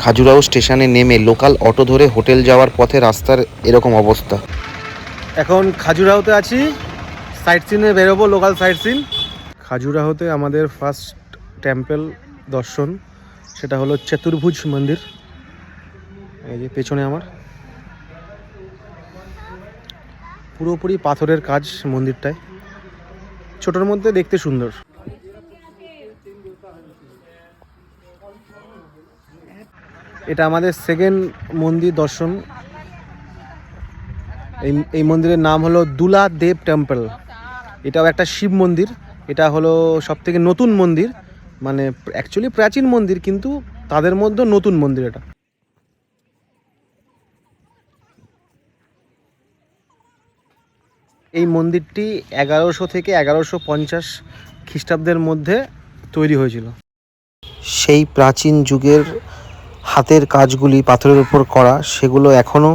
খাজুরাও স্টেশনে নেমে local auto ধরে হোটেল যাওয়ার পথে রাস্তার এরকম অবস্থা। এখন খাজুরাহোতে আছি সাইট সিনে বেরোবো লোকাল সাইট সিন খাজুরাহোতে আমাদের ফার্স্ট টেম্পল দর্শন, সেটা হলো চতুর্ভুজ মন্দির। এই যে পেছনে আমার। পুরোপুরি পাথরের কাজ মন্দিরটায়। ছোটোর মধ্যে দেখতে সুন্দর। এটা আমাদের সেকেন্ড মন্দির দর্শন। এই এই মন্দিরের নাম হলো দুলা দেব টেম্পল এটাও একটা শিব মন্দির। এটা হলো সব থেকে নতুন মন্দির। মানে অ্যাকচুয়ালি প্রাচীন মন্দির, কিন্তু তাদের মধ্যে নতুন মন্দির এটা। এই মন্দিরটি এগারোশো থেকে এগারোশো পঞ্চাশ খ্রিস্টাব্দের মধ্যে তৈরি হয়েছিল। সেই প্রাচীন যুগের হাতের কাজগুলি পাথরের উপর করা সেগুলো এখনও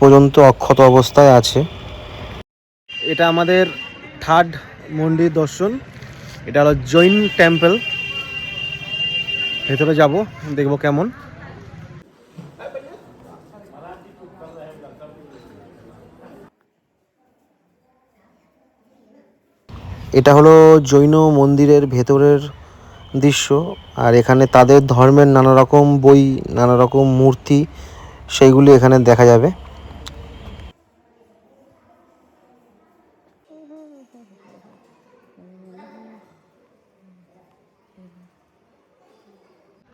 পর্যন্ত অক্ষত অবস্থায় আছে। এটা আমাদের থার্ড মন্দির দর্শন। এটা হলো জৈন টেম্পল। ভেতরে যাব দেখব কেমন। এটা হলো জৈন মন্দিরের ভেতরের দৃশ্য। আর এখানে তাদের ধর্মের নানা রকম বই নানা রকম মূর্তি, সেইগুলি এখানে দেখা যাবে।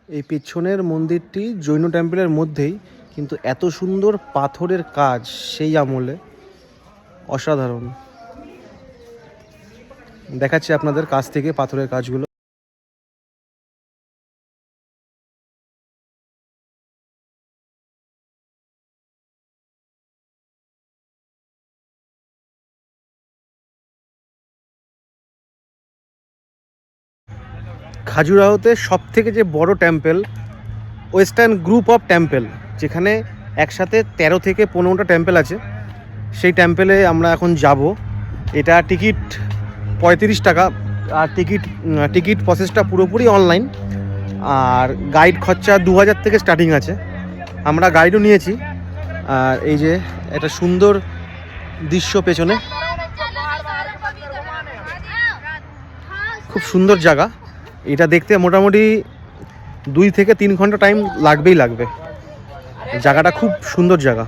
এই পেছনের মন্দিরটি জৈন টেম্পলের মধ্যেই, কিন্তু এত সুন্দর পাথরের কাজ সেই আমলে অসাধারণ। দেখাচ্ছি আপনাদের কাছ থেকে পাথরের কাজগুলো। খাজুরাহোতে সব থেকে যে বড় temple western group of temple যেখানে একসাথে তেরো থেকে পনেরোটা টেম্পেল আছে, সেই টেম্পেলে আমরা এখন যাব। এটা টিকিট পঁয়ত্রিশ টাকা, আর টিকিট টিকিট প্রসেসটা পুরোপুরি অনলাইন আর গাইড খরচা দু হাজার থেকে স্টার্টিং আছে। আমরা গাইডও নিয়েছি, আর এই যে একটা সুন্দর দৃশ্য পেছনে। খুব সুন্দর জায়গা। এটা দেখতে মোটামুটি দুই থেকে তিন ঘন্টা টাইম লাগবেই লাগবে জায়গাটা খুব সুন্দর জায়গা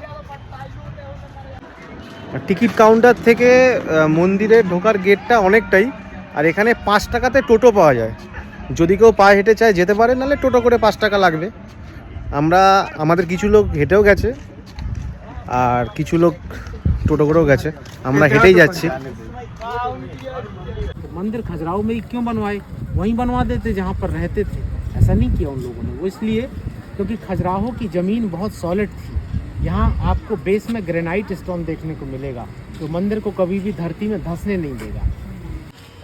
টিকিট কাউন্টার থেকে আহ, মন্দিরে ঢোকার গেটটা অনেকটাই আর এখানে পাঁচ টাকাতে টোটো পাওয়া যায় যদি কেউ পায়ে হেঁটে চায় যেতে পারে নাহলে টোটো করে পাঁচ টাকা লাগবে আমরা আমাদের কিছু লোক হেঁটেও গেছে আর কিছু লোক টোটো করেও গেছে আমরা হেঁটেই যাচ্ছি मंदिर खजुराहो में ही क्यों बनवाए वहीं बनवा देते जहाँ पर रहते थे। ऐसा नहीं किया उन लोगों ने। वो इसलिए क्योंकि खजुराहो की ज़मीन बहुत सॉलिड थी। यहाँ आपको बेस में ग्रेनाइट स्टोन देखने को मिलेगा। तो मंदिर को कभी भी धरती में धंसने नहीं देगा।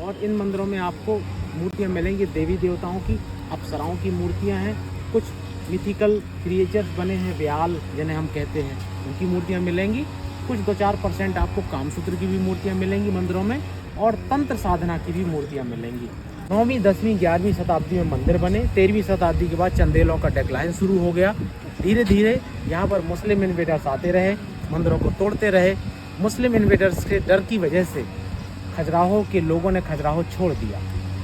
और इन मंदिरों में आपको मूर्तियाँ मिलेंगी देवी देवताओं की। अप्सराओं की मूर्तियाँ हैं। कुछ मिथिकल क्रिएचर्स बने हैं, व्याल, जिन्हें हम कहते हैं। उनकी मूर्तियाँ मिलेंगी। कुछ दो चार परसेंट आपको कामसूत्र की भी मूर्तियाँ मिलेंगी मंदिरों में। और तंत्र साधना की भी मूर्तियाँ मिलेंगी। नौवीं, दसवीं, ग्यारहवीं शताब्दी में मंदिर बने। तेरहवीं शताब्दी के बाद चंदेलों का डेक्लाइन शुरू हो गया। धीरे धीरे यहाँ पर मुस्लिम इन्वेडर्स आते रहे, मंदिरों को तोड़ते रहे। मुस्लिम इन्वेडर्स के डर की वजह से खजुराहो के लोगों ने खजुराहो छोड़ दिया,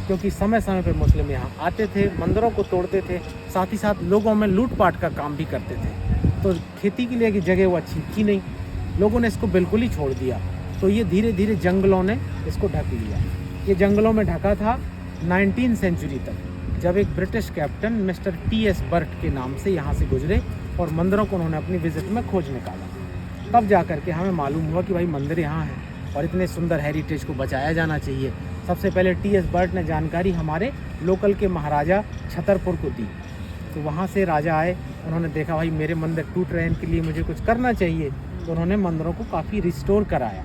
क्योंकि समय समय पर मुस्लिम यहाँ आते थे, मंदिरों को तोड़ते थे, साथ ही साथ लोगों में लूटपाट का काम भी करते थे। तो खेती के लिए की जगह वो अच्छी थी नहीं। लोगों ने इसको बिल्कुल ही छोड़ दिया। तो ये धीरे धीरे जंगलों ने इसको ढक लिया। ये जंगलों में ढका था। 19 सेंचुरी तक, जब एक British captain mister T S Burt के नाम से यहाँ से गुजरे और मंदिरों को उन्होंने अपनी विज़िट में खोज निकाला, तब जा करके हमें मालूम हुआ कि भाई मंदिर यहाँ है और इतने सुंदर हेरिटेज को बचाया जाना चाहिए। सबसे पहले टी एस बर्ट ने जानकारी हमारे लोकल के महाराजा छतरपुर को दी। तो वहाँ से राजा आए, उन्होंने देखा, भाई मेरे मंदिर टूट रहे हैं, इनके लिए मुझे कुछ करना चाहिए। तो उन्होंने मंदिरों को काफ़ी रिस्टोर कराया।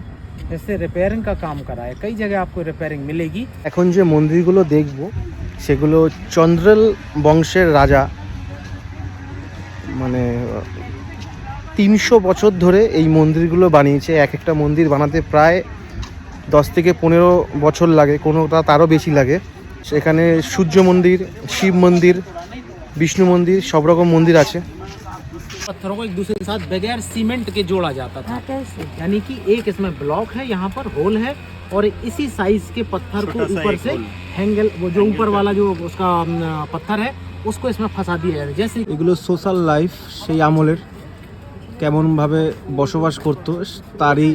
जैसे रिपेयरिंग का काम कराया कई जगह आपको रिपेयरिंग मिलेगी এখন যে মন্দিরগুলো দেখব সেগুলো চন্দ্রেল বংশের রাজা মানে তিনশো বছর ধরে এই মন্দিরগুলো বানিয়েছে এক একটা মন্দির বানাতে প্রায় দশ থেকে পনেরো বছর লাগে কোনোটা তারও বেশি লাগে সেখানে সূর্য মন্দির শিব মন্দির বিষ্ণু মন্দির সব রকম মন্দির আছে पत्थरों को एक दूसरे के साथ बगैर सीमेंट के जोड़ा जाता था हाँ कैसे यानी कि एक इसमें ब्लॉक है यहाँ पर होल है और इसी साइज के पत्थर को ऊपर से हैंगल वो जो ऊपर वाला जो उसका अम, पत्थर है उसको इसमें फंसा दिया जाता है जैसे এগুলো সোশ্যাল লাইফ সেই আমলের কেমনভাবে বসবাস করতো তারই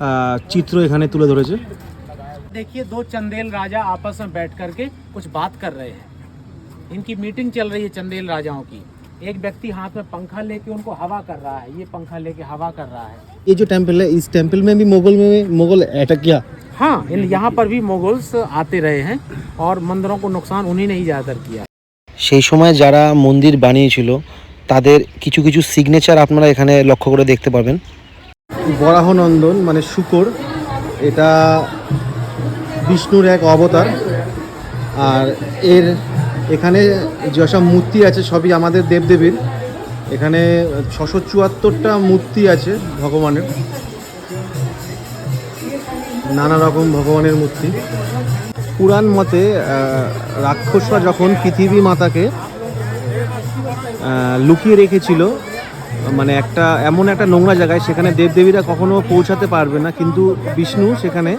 আহ, চিত্র এখানে তুলে ধরেছে देखिए दो चंदेल राजा आपस में बैठ करके कुछ बात कर रहे हैं इनकी मीटिंग चल रही है चंदेल राजाओं की एक व्यक्ति हाथ में पंखा लेके उनको हवा कर रहा है ये पंखा लेके हवा कर रहा है ये जो टेम्पल है इस टेम्पल में भी मुगल में मुगल अटैक किया हाँ इन यहाँ पर भी मुगल्स आते रहे हैं और मंदिरों को नुकसान उन्हीं ने ही ज़्यादातर किया সেই সময় যারা মন্দির বানিয়েছিল তাদের কিছু কিছু সিগনেচার আপনারা এখানে লক্ষ্য করে দেখতে পাবেন বরাহনন্দন মানে শুকর এটা বিষ্ণুর এক অবতার আর এর এখানে যেসব মূর্তি আছে, সবই আমাদের দেবদেবীর। এখানে ছশো চুয়াত্তরটা মূর্তি আছে ভগবানের। নানা রকম ভগবানের মূর্তি। পুরাণ মতে রাক্ষসরা যখন পৃথিবী মাতাকে লুকিয়ে রেখেছিল মানে একটা, এমন একটা নোংরা জায়গায়, সেখানে দেবদেবীরা কখনো পৌঁছাতে পারবে না। কিন্তু বিষ্ণু সেখানে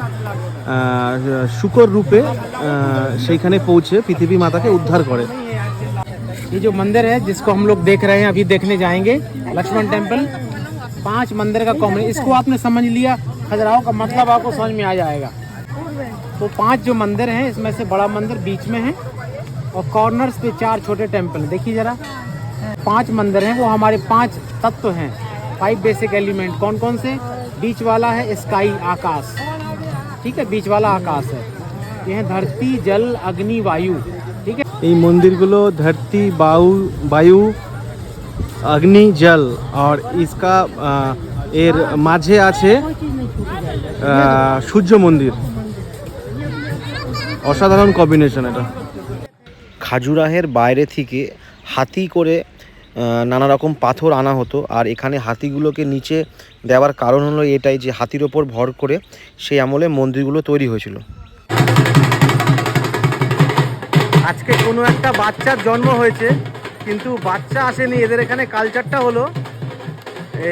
শুকর রূপে আহ, সেইখানে পৌঁছে পৃথিবী মাতাকে উদ্ধার করে ये जो मंदिर है जिसको हम लोग देख रहे हैं अभी देखने जाएंगे लक्ष्मण टेम्पल पांच मंदिर का कॉम्बिने इसको आपने समझ लिया खजुराहो का मतलब आपको समझ में आ जाएगा तो पांच जो मंदिर हैं इसमें से बड़ा मंदिर बीच में है और कॉर्नर्स पे चार छोटे टेम्पल हैं। देखिए जरा पांच मंदिर हैं वो हमारे पांच तत्व हैं फाइव बेसिक एलिमेंट कौन कौन से बीच वाला है स्काई आकाश ठीक है बीच वाला आकाश है ये है धरती जल अग्नि वायु ठीक है এই মন্দিরগুলো ধরতি বায়ু বায়ু অগ্নি জল আর ইসকা আহ, এর মাঝে আছে আহ, সূর্য মন্দির অসাধারণ কম্বিনেশন এটা খাজুরাহের বাইরে থেকে হাতি করে আহ, নানা রকম পাথর আনা হতো আর এখানে হাতিগুলোকে নিচে দেওয়ার কারণ হলো এটাই যে হাতির ওপর ভর করে সেই আমলে মন্দিরগুলো তৈরি হয়েছিল। আজকে কোনো একটা বাচ্চার জন্ম হয়েছে, কিন্তু বাচ্চা আসেনি। এদের এখানে কালচারটা হলো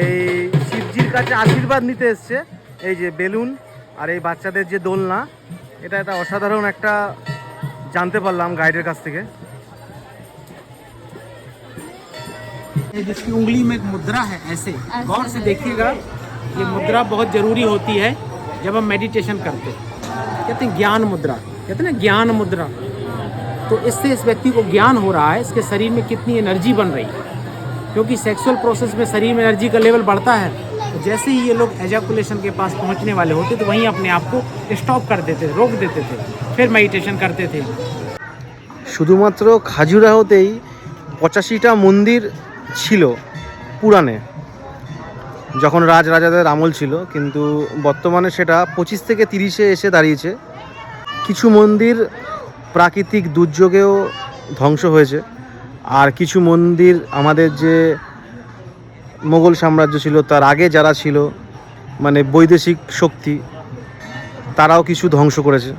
এই শিবজির কাছে আশীর্বাদ নিতে এসছে, এই যে বেলুন আর এই বাচ্চাদের যে দোলনা। এটা একটা অসাধারণ একটা জানতে পারলাম গাইডের কাছ থেকে। ये जिसकी उंगली में एक मुद्रा है ऐसे गौर से देखिएगा ये मुद्रा बहुत जरूरी होती है जब हम मेडिटेशन करते हैं कहते हैं ज्ञान मुद्रा कहते हैं ना ज्ञान मुद्रा तो इससे इस व्यक्ति को ज्ञान हो रहा है इसके शरीर में कितनी एनर्जी बन रही है क्योंकि सेक्सुअल प्रोसेस में शरीर में एनर्जी का लेवल बढ़ता है तो जैसे ही ये लोग एजाकुलेशन के पास पहुंचने वाले होते तो वहीं अपने आप को स्टॉप कर देते थे रोक देते थे फिर मेडिटेशन करते थे শুধুমাত্র খাজুরাহোতেই পঁচাশিটা মন্দির ছিল পুরাণে যখন রাজ রাজাদের আমল ছিল কিন্তু বর্তমানে সেটা পঁচিশ থেকে তিরিশে এসে দাঁড়িয়েছে কিছু মন্দির প্রাকৃতিক দুর্যোগেও ধ্বংস হয়েছে আর কিছু মন্দির আমাদের যে মোগল সাম্রাজ্য ছিল তার আগে যারা ছিল মানে বৈদেশিক শক্তি তারাও কিছু ধ্বংস করেছে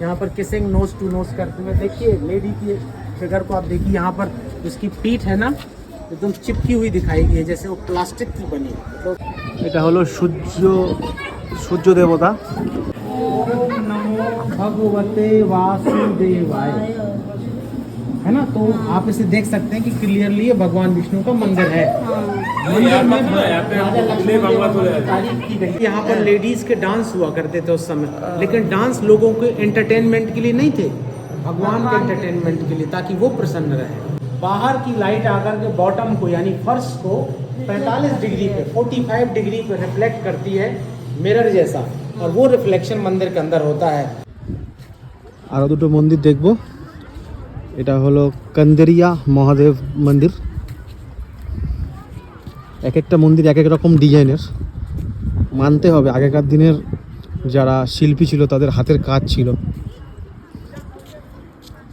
यहाँ पर किसिंग नोज टू नोज करते हुए देखिए लेडी की फिगर को आप देखिए यहाँ पर उसकी पीठ है ना एकदम चिपकी हुई दिखाई गई है जैसे वो प्लास्टिक की बनी है। तो এটা হলো সূর্য সূর্য দেবতা ओम नमो भगवते वासुदेवाय है ना तो आप इसे देख सकते हैं कि क्लियरली ये भगवान विष्णु का मंदिर है मंदिर में राजा लक्ष्मण देव की तारीफ की गई यहाँ पर लेडीज के डांस हुआ करते थे उस समय लेकिन डांस लोगों के एंटरटेनमेंट के लिए नहीं थे भगवान के एंटरटेनमेंट के लिए ताकि वो प्रसन्न रहे बाहर की लाइट आकर के बॉटम को यानी फर्श को 45 डिग्री पे 45 डिग्री पे रिफ्लेक्ट करती है मिरर जैसा और वो रिफ्लेक्शन मंदिर के अंदर होता है আরও দুটো মন্দির দেখব এটা হলো কন্দেরিয়া মহাদেব মন্দির এক একটা মন্দির এক এক রকম ডিজাইনের মানতে হবে আগেকার দিনের যারা শিল্পী ছিল তাদের হাতের কাজ ছিল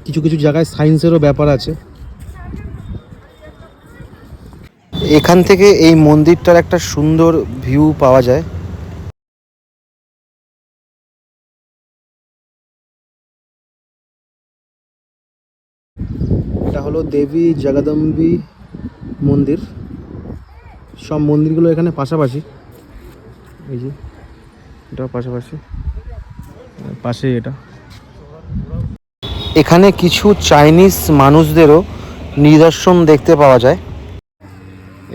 কিছু কিছু জায়গায় সায়েন্সেরও ব্যাপার আছে এখান থেকে এই মন্দিরটার একটা সুন্দর ভিউ পাওয়া যায়। এটা হলো দেবী জগদম্বী মন্দির। সব মন্দিরগুলো এখানে পাশাপাশি। এই যে এটা পাশাপাশি। পাশে এটা। এখানে কিছু চাইনিজ মানুষদেরও নিদর্শন দেখতে পাওয়া যায়।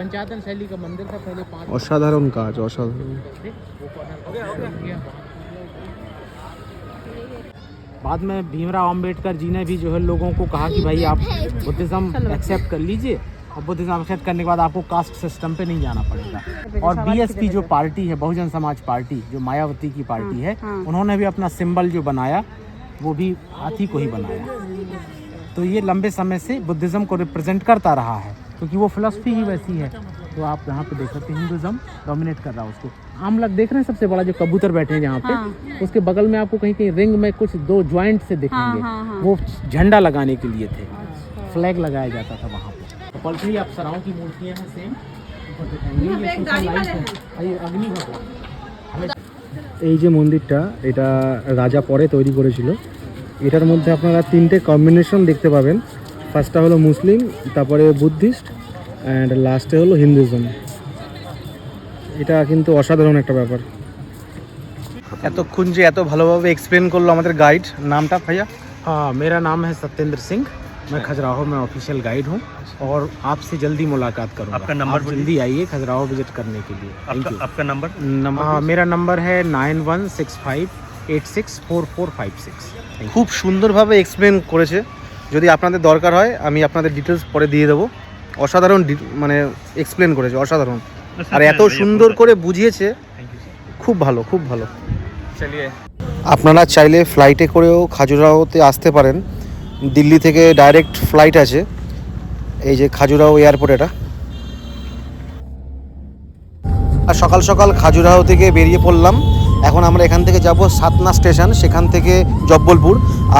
पंचायतन शैली का मंदिर था पहले पाँच असाधारण काज असाधारण। बाद में भीमराव अंबेडकर जी ने भी जो है लोगों को कहा कि भाई आप बुद्धिज़्म एक्सेप्ट कर लीजिए और बुद्धिज़्म एक्सेप्ट करने के बाद आपको कास्ट सिस्टम पे नहीं जाना पड़ेगा। तो और बीएसपी जो पार्टी है बहुजन समाज पार्टी जो मायावती की पार्टी हाँ, है हाँ। उन्होंने भी अपना सिंबल जो बनाया वो भी हाथी को ही बनाया। तो ये लंबे समय से बुद्धिज़्म को रिप्रेजेंट करता रहा है। क्योंकि वो फिलोसफी ही वैसी है तो आप यहाँ पे देख सकते हैं हिंदुज्म डोमिनेट कर रहा है उसको आम लग देख रहे हैं सबसे बड़ा जो कबूतर बैठे हैं यहाँ पे उसके बगल में आपको कहीं कहीं रिंग में कुछ दो ज्वाइंट से दिखेंगे वो झंडा लगाने के लिए थे फ्लैग लगाया जाता था वहाँ पे तो पल्सरी अप्सराओं की मूर्तियाँ हैं सेम ऊपर दिखाएंगे ये सोशल लाइफ है और ये अग्नि भगवान এই যে মন্দিরটা এটা রাজা পরে তৈরি করেছিল এটার মধ্যে আপনারা তিনটে কম্বিনেশন দেখতে পাবেন ফার্স্টটা হলো মুসলিম তারপরে বুদ্ধিস্ট অ্যান্ড লাস্টে হলো হিন্দুজম এটা কিন্তু অসাধারণ একটা ব্যাপার এতক্ষণ যে এত ভালোভাবে এক্সপ্লেন করলো আমাদের গাইড নামটা ভাইয়া हाँ मेरा नाम है सत्येंद्र सिंह मैं खजुराहो में ऑफिशियल गाइड हूँ और आपसे जल्दी मुलाकात करूँगा आपका नंबर आप जल्दी आइए खजुराहो विजिट करने के लिए थैंक आपका यू आपका नंबर নাম্বার हाँ मेरा नंबर है nine one six five eight six four four five six খুব সুন্দরভাবে এক্সপ্লেন করেছে যদি আপনাদের দরকার হয় আমি আপনাদের ডিটেলস পরে দিয়ে দেবো। অসাধারণ মানে এক্সপ্লেন করেছে অসাধারণ। আর এত সুন্দর করে বুঝিয়েছে খুব ভালো খুব ভালো। আপনারা চাইলে ফ্লাইটে করেও খাজুরাহোতে আসতে পারেন। দিল্লি থেকে ডাইরেক্ট ফ্লাইট আছে। এই যে খাজুরাহো এয়ারপোর্ট এটা। আর সকাল সকাল খাজুরাহো থেকে বেরিয়ে পড়লাম। এখন আমরা এখান থেকে যাব সাতনা স্টেশন, সেখান থেকে জব্বলপুর।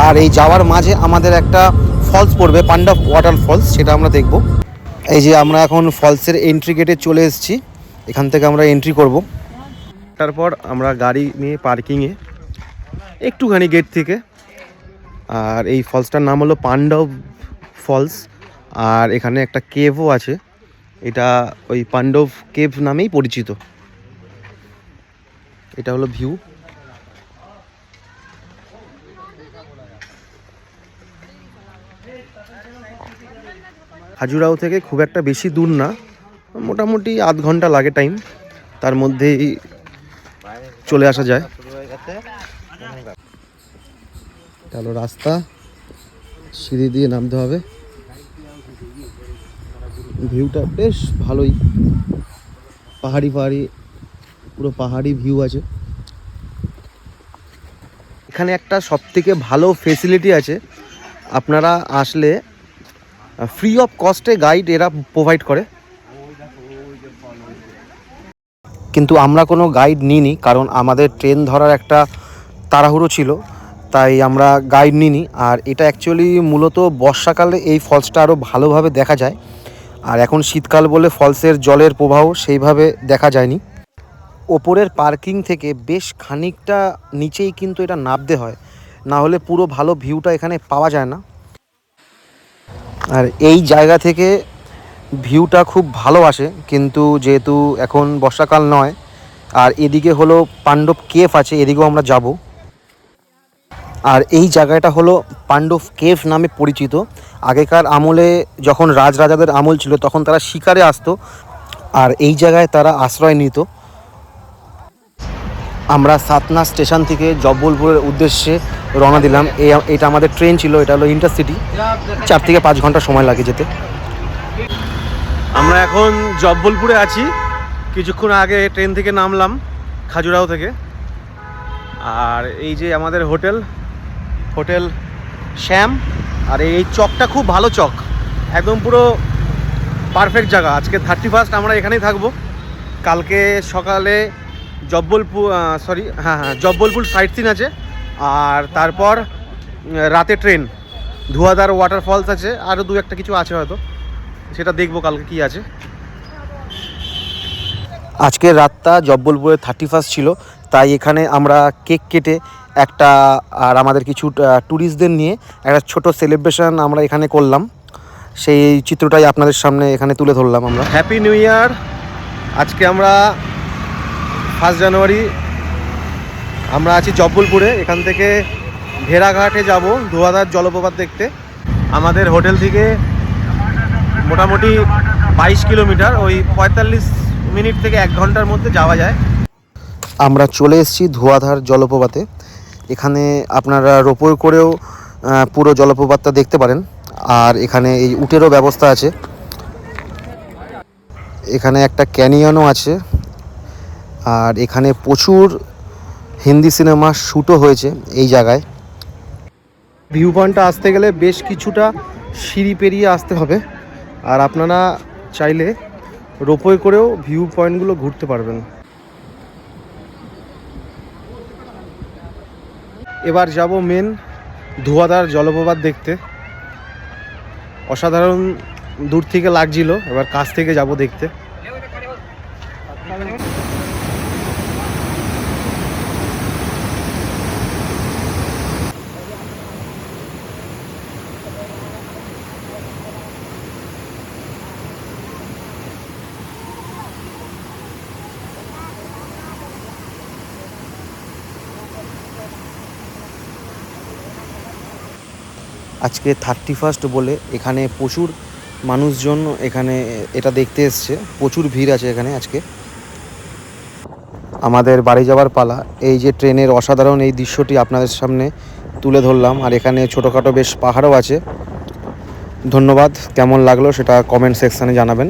আর এই যাওয়ার মাঝে আমাদের একটা ফলস পড়বে, পান্ডা ওয়াটার ফলস, সেটা আমরা দেখব। এই যে আমরা এখন ফলসের এন্ট্রি গেটে চলে এসেছি, এখান থেকে আমরা এন্ট্রি করব। তারপর আমরা গাড়ি নিয়ে পার্কিংয়ে একটুখানি গেট থেকে। আর এই ফলসটার নাম হলো পাণ্ডব ফলস। আর এখানে একটা কেভও আছে, এটা ওই পাণ্ডব কেভ নামেই পরিচিত। এটা হলো ভিউ। হাজুরাও থেকে খুব একটা বেশি দূর না, মোটামুটি আধ ঘণ্টা লাগে টাইম তার মধ্যেই চলে আসা যায়। এটা হলো রাস্তা, সিঁড়ি দিয়ে নামতে হবে। ভিউটা বেশ ভালোই। পাহাড়ি পাহাড়ি পুরো পাহাড়ি ভিউ আছে। এখানে একটা সবথেকে ভালো ফেসিলিটি আছে। আপনারা আসলে ফ্রি অফ কস্টে গাইড এরা প্রোভাইড করে। কিন্তু আমরা কোনো গাইড নিইনি, কারণ আমাদের ট্রেন ধরার একটা তাড়াহুড়ো ছিল, তাই আমরা গাইড নিইনি। আর এটা অ্যাকচুয়ালি মূলত বর্ষাকালে এই ফলসটা আরও ভালোভাবে দেখা যায়। আর এখন শীতকাল বলে ফলসের জলের প্রবাহ সেইভাবে দেখা যায়নি। ওপরের পার্কিং থেকে বেশ খানিকটা নিচেই কিন্তু এটা নামতে হয়। না হলে পুরো ভালো ভিউটা এখানে পাওয়া যায় না। আর এই জায়গা থেকে ভিউটা খুব ভালো আসে কিন্তু যেহেতু এখন বর্ষাকাল নয়, আর এদিকে হলো পাণ্ডব কেফ আছে, এদিকেও আমরা যাব। আর এই জায়গাটা হলো পাণ্ডব কেফ নামে পরিচিত। আগেকার আমলে যখন রাজরাজাদের আমল ছিল, তখন তারা শিকারে আসতো, আর এই জায়গায় তারা আশ্রয় নিত। আমরা সাতনা স্টেশন থেকে জব্বলপুরের উদ্দেশ্যে রওনা দিলাম। এটা আমাদের ট্রেন ছিল, এটা হলো ইন্টারসিটি। চার থেকে পাঁচ ঘণ্টা সময় লাগে যেতে। আমরা এখন জব্বলপুরে আছি। কিছুক্ষণ আগে ট্রেন থেকে নামলাম খাজুরাও থেকে। আর এই যে আমাদের হোটেল হোটেল শ্যাম। আর এই চকটা খুব ভালো চক। একদম পুরো পারফেক্ট জায়গা। আজকে থার্টি ফার্স্ট আমরা এখানেই থাকব। কালকে সকালে জব্বলপুর সরি হ্যাঁ হ্যাঁ জব্বলপুর সাইট সিন আছে। আর তারপর রাতে ট্রেন ধুয়াধার ওয়াটারফলস আছে আরও দু একটা কিছু আছে হয়তো। সেটা দেখব কালকে কি আছে। আজকের রাতটা জব্বলপুরে থার্টি ফার্স্ট ছিল তাই এখানে আমরা কেক কেটে একটা আর আমাদের কিছু ট্যুরিস্টদের নিয়ে একটা ছোট সেলিব্রেশন আমরা এখানে করলাম। সেই চিত্রটাই আপনাদের সামনে এখানে তুলে ধরলাম আমরা। হ্যাপি নিউ ইয়ার আজকে আমরা ফার্স্ট জানুয়ারি। আমরা আছি জব্বলপুরে, এখান থেকে ভেড়াঘাটে যাব ধোয়াধার জলপ্রপাত দেখতে। আমাদের হোটেল থেকে মোটামুটি বাইশ কিলোমিটার, ওই পঁয়তাল্লিশ মিনিট থেকে এক ঘণ্টার মধ্যে যাওয়া যায়। আমরা চলে এসেছি ধোয়াধার জলপ্রপাতে। এখানে আপনারা রোপওয়ে করেও পুরো জলপ্রপাতটা দেখতে পারেন। আর এখানে এই উটেরও ব্যবস্থা আছে। এখানে একটা ক্যানিয়নও আছে। আর এখানে প্রচুর হিন্দি সিনেমা শ্যুটও হয়েছে এই জায়গায়। ভিউ পয়েন্টটা আসতে গেলে বেশ কিছুটা সিঁড়ি পেরিয়ে আসতে হবে। আর আপনারা চাইলে রোপওয়ে করেও ভিউ পয়েন্টগুলো ঘুরতে পারবেন। এবার যাব মেন ধোয়াধার জলপ্রপাত দেখতে। অসাধারণ দূর থেকে লাগছিল, এবার কাছ থেকে যাব দেখতে। আজকে থার্টি ফার্স্ট বলে এখানে প্রচুর মানুষজন এখানে এটা দেখতে এসছে, প্রচুর ভিড় আছে এখানে আজকে। আমাদের বাড়ি যাওয়ার পালা, এই যে ট্রেনের অসাধারণ এই দৃশ্যটি আপনাদের সামনে তুলে ধরলাম, আর এখানে ছোটোখাটো বেশ পাহাড়ও আছে। ধন্যবাদ, কেমন লাগল সেটা কমেন্ট সেকশানে জানাবেন।